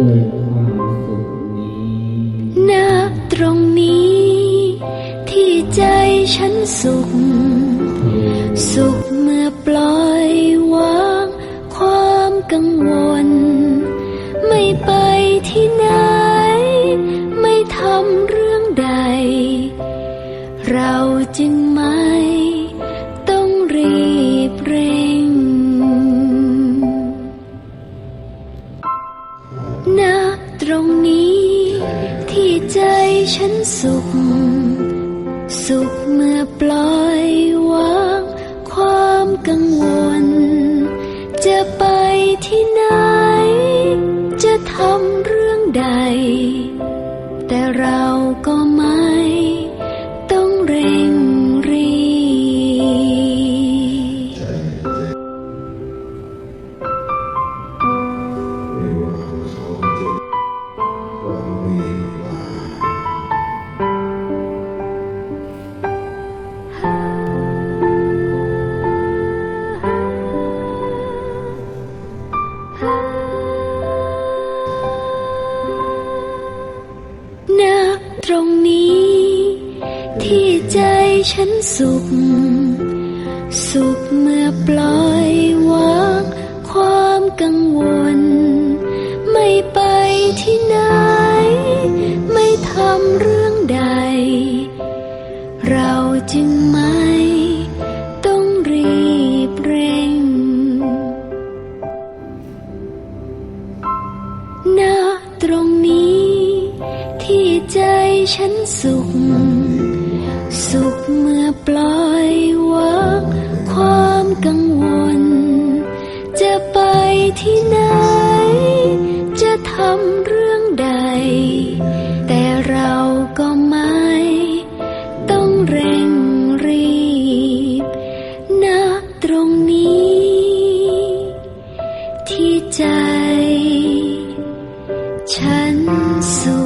ด้วยความสุขนี้ณตรงนี้ ที่ใจฉันสุข สุขเมื่อปล่อยวางความกังวล ไม่ไปที่ไหน ไม่ทำเรื่องใด เราจึงไม่ต้องรีบเร่ง ฉันสุข สุขเมื่อปล่อยวางความกังวล จะไปที่ไหน จะทำเรื่องใด แต่เราก็ไม่ ที่ใจฉันสุข สุขเมื่อปล่อยวางความกังวล ไม่ไปที่ไหน ไม่ทำเรื่องใด เราจึงไม่ต้องรีบเร่งณตรงนี้ที่ใจฉันสุข สุขเมื่อปล่อยวางความกังวล จะไปที่ไหน จะทำเรื่องใด แต่เราก็ไม่ ต้องเร่งรีบณตรงนี้ ที่ใจ ฉันสุข